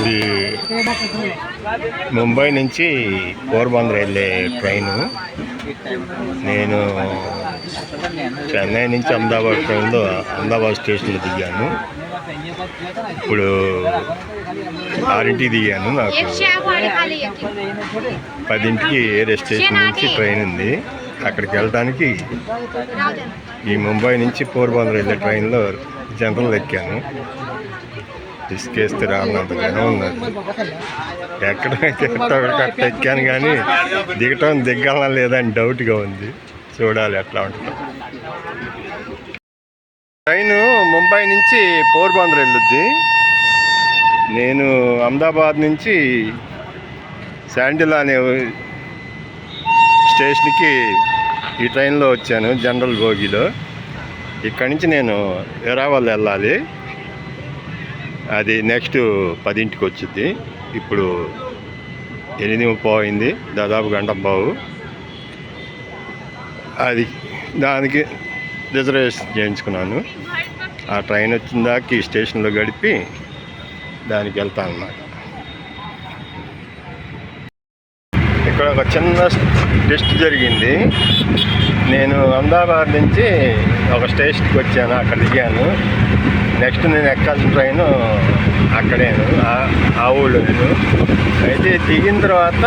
ఇది ముంబై నుంచి పోర్బందర్ వెళ్ళే ట్రైను. నేను చెన్నై నుంచి అహ్మదాబాద్ ట్రైన్లో అహ్మదాబాద్ స్టేషన్లో దిగాను. ఇప్పుడు ఆరింటికి దిగాను నాకు. పదింటికి ఏరే స్టేషన్ నుంచి ట్రైన్ ఉంది. అక్కడికి వెళ్ళడానికి ఈ ముంబై నుంచి పోర్బందర్ వెళ్ళే ట్రైన్లో జనరల్ ఎక్కాను. ఇసుకేస్తే రానంత జనం ఉన్నది ఎక్కడ ఎక్కడ ఎక్కాను కానీ దిగటం దిగ్గాలా లేదా అని డౌట్గా ఉంది. చూడాలి ఎట్లా ఉంటుందో. ట్రైన్ ముంబై నుంచి పోర్బందర్ వెళ్ళుద్ది. నేను అహ్మదాబాద్ నుంచి శాండిల్ అనే స్టేషన్కి ఈ ట్రైన్లో వచ్చాను జనరల్ బోగిలో. ఇక్కడి నుంచి నేను ఎరావల్ వెళ్ళాలి. అది నెక్స్ట్ పదింటికి వచ్చింది ఇప్పుడు ఎనిమిది ముప్పై అయింది. దాదాపు గంట బావు అది దానికి రిజర్వేషన్ చేయించుకున్నాను. ఆ ట్రైన్ వచ్చిన దాకా ఈ స్టేషన్లో గడిపి దానికి వెళ్తాను అన్నమాట. ఇక్కడ ఒక చిన్న టెస్ట్ జరిగింది. నేను అహ్మదాబాద్ నుంచి ఒక స్టేషన్కి వచ్చాను. అక్కడ దిగాను. నెక్స్ట్ నేను ఎక్కాల్సిన ట్రైన్ అక్కడేను ఆ- ఊళ్ళో నేను. అయితే దిగిన తర్వాత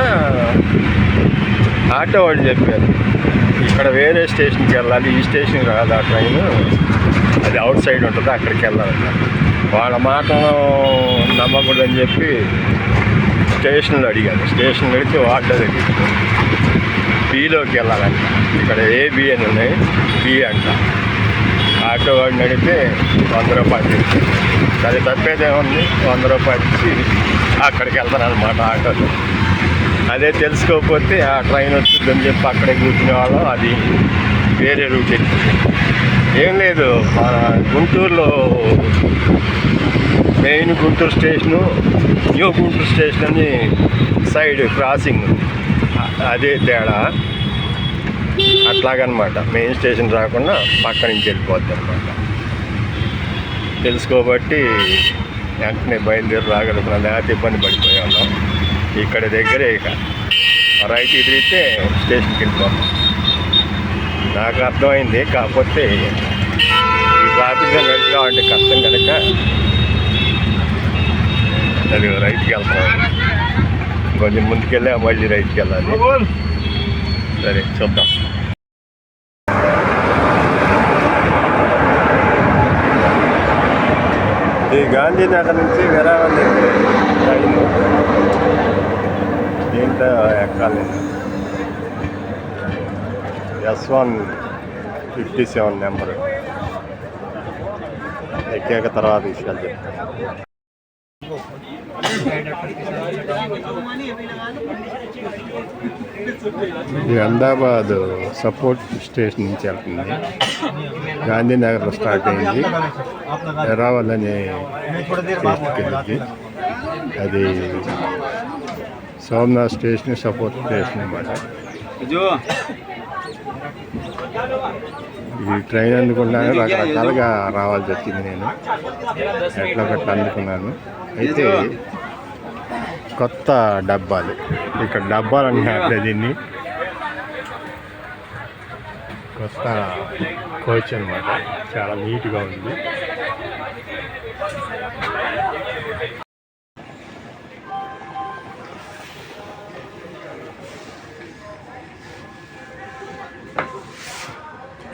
ఆటో వాళ్ళు చెప్పారు ఇక్కడ వేరే స్టేషన్కి వెళ్ళాలి ఈ స్టేషన్కి రాదు ఆ ట్రైన్. అది అవుట్ సైడ్ ఉంటుంది అక్కడికి వెళ్ళాలన్నారు వాళ్ళ మాట నమ్మకూడదని చెప్పి స్టేషన్లో అడిగాను స్టేషన్లో అడిగితే వాటర్ అడిగి బీలోకి వెళ్ళాలంట. ఇక్కడ ఏ బి అని ఉన్నాయి? బి అంట. ఆటో వాడిని అడిగితే వంద రూపాయలు అది సరే తప్పేదేముంది వంద రూపాయలు ఇచ్చి అక్కడికి వెళ్తాను అనమాట ఆటోలో. అదే తెలుసుకోకపోతే ఆ ట్రైన్ వచ్చిందని చెప్పి అక్కడే కూర్చునే వాళ్ళం అది వేరే రూట్ ఎక్కింది ఏం లేదు మన గుంటూరులో main Guntur station new Guntur station అని సైడ్ క్రాసింగ్ అదే తేడా. అట్లాగనమాట. మెయిన్ స్టేషన్ రాకుండా పక్క నుంచి వెళ్ళిపోద్ది అనమాట తెలుసుకోబట్టి వెంటనే బయలుదేరి రాగలుగుతున్నాం. లేకపోతే ఇబ్బంది పడిపోయాం ఇక్కడ దగ్గరే ఇక. రైట్ తిరిగితే స్టేషన్కి వెళ్ళిపోతాం. నాకు అర్థమైంది. కాకపోతే ఈ ట్రాఫిక్లో నడుచుకోవాలంటే కష్టం కనుక అది రైట్కి వెళ్తాం. కొంచెం ముందుకెళ్ళి మళ్ళీ రైట్కి వెళ్ళాలి. సరే చూద్దాం. ఈ గాంధీనగర్ నుంచి వెరావల్లి ట్రైన్ దీంట్లో ఎక్కాలి. S one fifty seven number. ఎక్కాక తర్వాత తీసుకెళ్తే ఇది అహ్మదాబాద్ సపోర్ట్ స్టేషన్ నుంచి వెళ్తుంది. గాంధీనగర్లో స్టార్ట్ అయింది. ఎరావల్ అనే వెళ్ళింది అది సోమనాథ్ స్టేషన్ సపోర్ట్ స్టేషన్ అన్నమాట. ఈ ట్రైన్ అందుకున్నాను రకరకాలుగా రావాల్సి వచ్చింది నేను. ఎట్లా గట్లా అందుకున్నాను. అయితే కొత్త డబ్బాలు. ఇక్కడ డబ్బాలు అంటే దీన్ని కొత్త కోచ్ అనమాట చాలా నీట్గా ఉంది.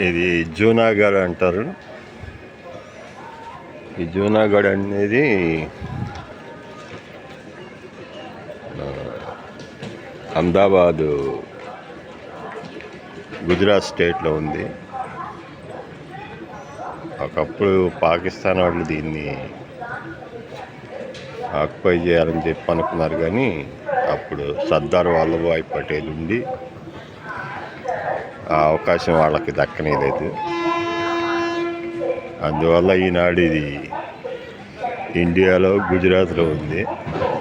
ఇది జూనాగఢ్ అంటారు. ఈ జూనాగఢ్ అనేది అహ్మదాబాదు గుజరాత్ స్టేట్లో ఉంది. ఒకప్పుడు పాకిస్తాన్ వాళ్ళు దీన్ని ఆక్యుపై చేయాలని చెప్పి అనుకున్నారు కానీ అప్పుడు సర్దార్ వల్లభాయ్ పటేల్ ఉండి ఆ అవకాశం వాళ్ళకి దక్కనేలేదు. అందువల్ల ఈనాడు ఇది ఇండియాలో గుజరాత్లో ఉంది.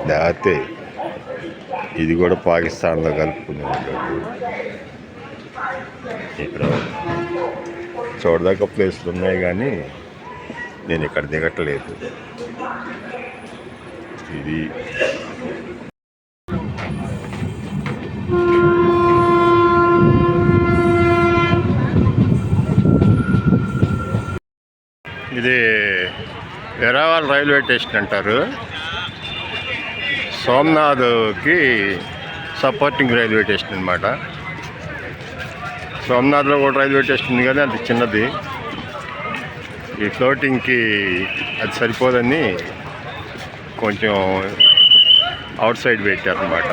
లేకపోతే ఇది కూడా పాకిస్తాన్లో కలుపుకునే ఇక్కడ చూడదాకా ప్లేస్లు ఉన్నాయి కానీ నేను ఇక్కడ దిగట్లేదు. ఇది ఇది వెరావాల్ రైల్వే స్టేషన్ అంటారు. సోమనాథ్కి సపోర్టింగ్ రైల్వే స్టేషన్ అనమాట సోమనాథ్లో కూడా రైల్వే స్టేషన్ ఉంది కానీ అది చిన్నది. ఈ ఫ్లోటింగ్కి అది సరిపోదని కొంచెం అవుట్ సైడ్ పెట్టారనమాట